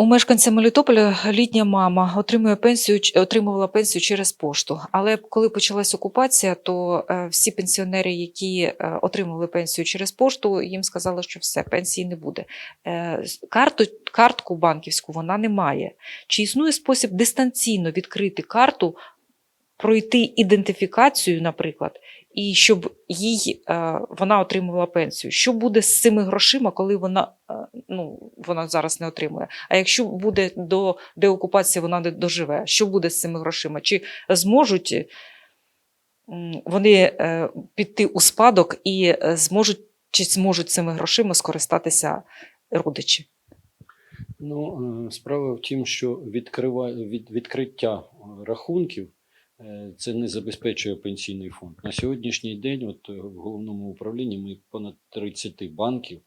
У мешканця Мелітополя літня мама отримує пенсію, отримувала пенсію через пошту. Але коли почалась окупація, то е, всі пенсіонери, які е, отримували пенсію через пошту, їм сказали, що все, пенсії не буде. Е, Карту, картку банківську вона не має. Чи існує спосіб дистанційно відкрити карту, пройти ідентифікацію, наприклад, і щоб їй е, вона отримувала пенсію? Що буде з цими грошима, коли вона, е, ну, вона зараз не отримує? А якщо буде до деокупації, вона не доживе. Що буде з цими грошима? Чи зможуть вони е, піти у спадок і зможуть чи зможуть цими грошима скористатися родичі? Ну, справа в тім, що відкрива... від... відкриття рахунків це не забезпечує пенсійний фонд. На сьогоднішній день, от е, в головному управлінні, ми понад 30 банків,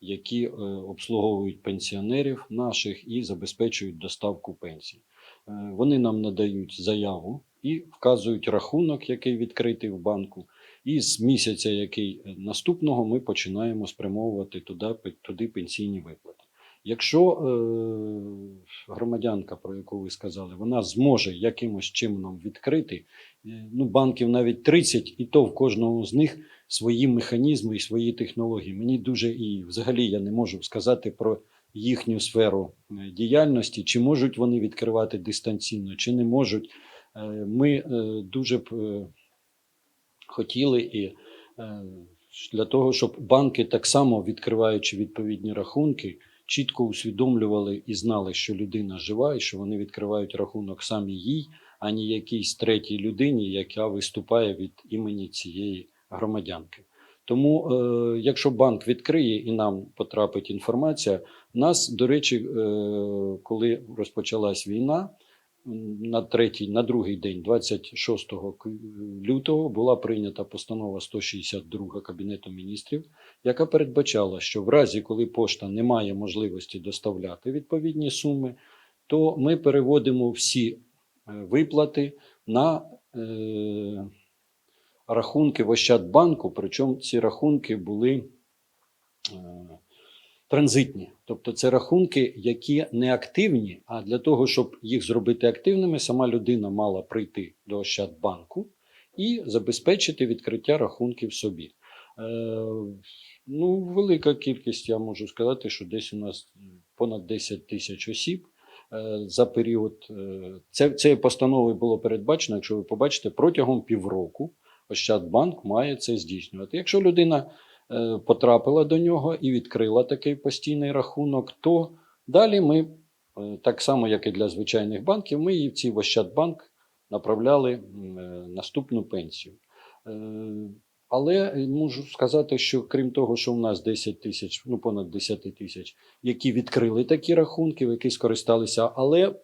які е, обслуговують пенсіонерів наших і забезпечують доставку пенсій. Е, Вони нам надають заяву і вказують рахунок, який відкритий в банку. І з місяця, який е, наступного, ми починаємо спрямовувати туди, туди пенсійні виплати. Якщо е, громадянка, про яку ви сказали, вона зможе якимось чином відкрити, е, ну, банків навіть 30, і то в кожному з них свої механізми і свої технології. Мені дуже і взагалі я не можу сказати про їхню сферу е, діяльності, чи можуть вони відкривати дистанційно, чи не можуть. Е, Ми дуже б хотіли і для того, щоб банки так само відкриваючи відповідні рахунки, чітко усвідомлювали і знали, що людина жива, і що вони відкривають рахунок самі їй, а не якійсь третій людині, яка виступає від імені цієї громадянки. Тому, е, якщо банк відкриє і нам потрапить інформація, нас, до речі, е, коли розпочалась війна, на третій, на другий день, 26 лютого, була прийнята постанова 162 Кабінету міністрів, яка передбачала, що в разі, коли пошта не має можливості доставляти відповідні суми, то ми переводимо всі е, виплати на е, рахунки в Ощадбанку, причому ці рахунки були е, транзитні. Тобто це рахунки, які не активні, а для того, щоб їх зробити активними, сама людина мала прийти до Ощадбанку і забезпечити відкриття рахунків собі. Е, ну, велика кількість, я можу сказати, що десь у нас понад 10 тисяч осіб. е, За період е, це, цією постановою було передбачено, якщо ви побачите, протягом півроку Ощадбанк має це здійснювати. Якщо людина потрапила до нього і відкрила такий постійний рахунок, то далі ми, е, так само як і для звичайних банків, ми її в цей Ощадбанк направляли е, наступну пенсію. Е, Але е, можу сказати, що крім того, що в нас 10 тисяч, ну понад 10 тисяч, які відкрили такі рахунки, які скористалися, але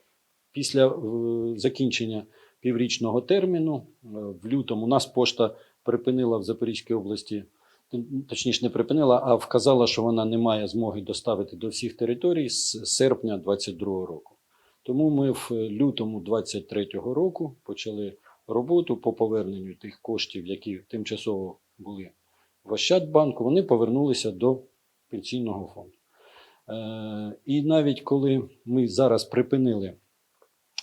після е, закінчення піврічного терміну е, в лютому у нас пошта припинила в Запорізькій області, точніше не припинила, а вказала, що вона не має змоги доставити до всіх територій з серпня 2022 року. Тому ми в лютому 2023 року почали роботу по поверненню тих коштів, які тимчасово були в Ощадбанку, вони повернулися до пенсійного фонду. Е, і навіть коли ми зараз припинили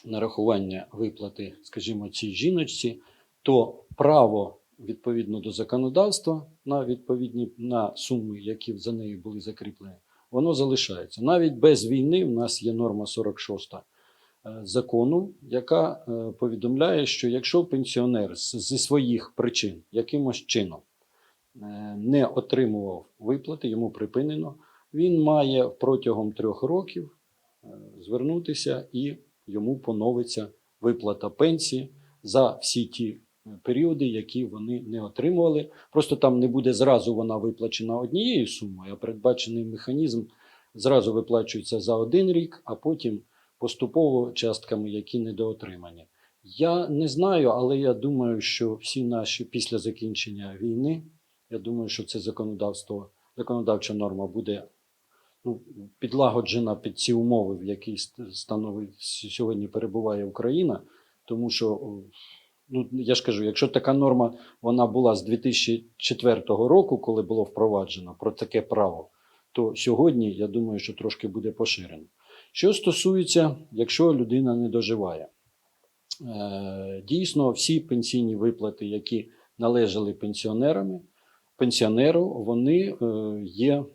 нарахування виплати, скажімо, цій жіночці, то право відповідно до законодавства на відповідні на суми, які за нею були закріплені, воно залишається. Навіть без війни в нас є норма 46 е, закону, яка е, повідомляє, що якщо пенсіонер зі своїх причин якимось чином е, не отримував виплати, йому припинено, він має протягом трьох років звернутися і йому поновиться виплата пенсії за всі ті періоди, які вони не отримували. Просто там не буде зразу вона виплачена однією сумою, а передбачений механізм зразу виплачується за один рік, а потім поступово частками, які недоотримані. Я не знаю, але я думаю, що всі наші після закінчення війни, я думаю, що це законодавство, законодавча норма буде ну, підлагоджена під ці умови, в якій становить сьогодні перебуває Україна. Тому що, ну я ж кажу, якщо така норма вона була з 2004 року, коли було впроваджено про таке право, то сьогодні я думаю, що трошки буде поширено. Що стосується, якщо людина не доживає, Е, дійсно всі пенсійні виплати, які належали пенсіонерами, пенсіонеру, вони е, є, е,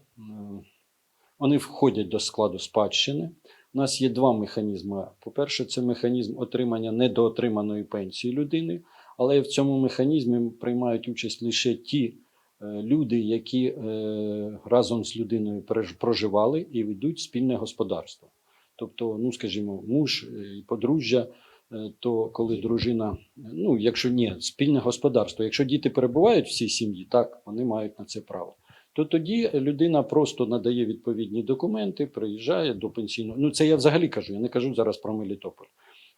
вони входять до складу спадщини. У нас є два механізми. По-перше, це механізм отримання недоотриманої пенсії людини, але в цьому механізмі приймають участь лише ті е, люди, які е, разом з людиною проживали і ведуть спільне господарство. Тобто, ну скажімо, муж і подружжя, е, то коли дружина, ну якщо ні, спільне господарство, якщо діти перебувають в цій сім'ї, так вони мають на це право. То тоді людина просто надає відповідні документи, приїжджає до пенсійного. Ну це я взагалі кажу, я не кажу зараз про Мелітополь.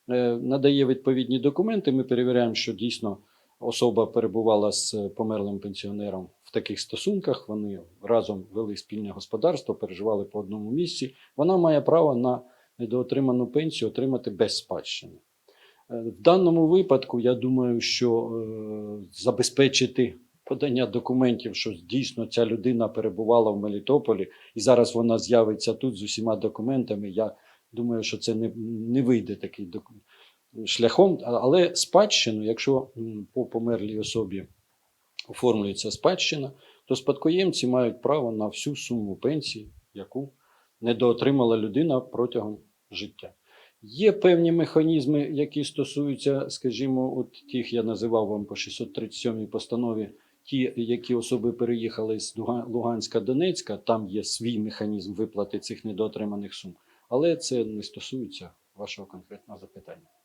Е, Надає відповідні документи. Ми перевіряємо, що дійсно особа перебувала з померлим пенсіонером в таких стосунках. Вони разом вели спільне господарство, переживали по одному місці. Вона має право на недоотриману пенсію отримати без спадщини. Е, В даному випадку, я думаю, що е, забезпечити подання документів, що дійсно ця людина перебувала в Мелітополі, і зараз вона з'явиться тут з усіма документами. Я думаю, що це не, не вийде такий шляхом. Але спадщину, якщо по померлій особі оформлюється спадщина, то спадкоємці мають право на всю суму пенсії, яку недоотримала людина протягом життя. Є певні механізми, які стосуються, скажімо, от тих я називав вам по 637 постанові, ті, які особи переїхали з Луга- Луганська, Донецька, там є свій механізм виплати цих недоотриманих сум. Але це не стосується вашого конкретного запитання.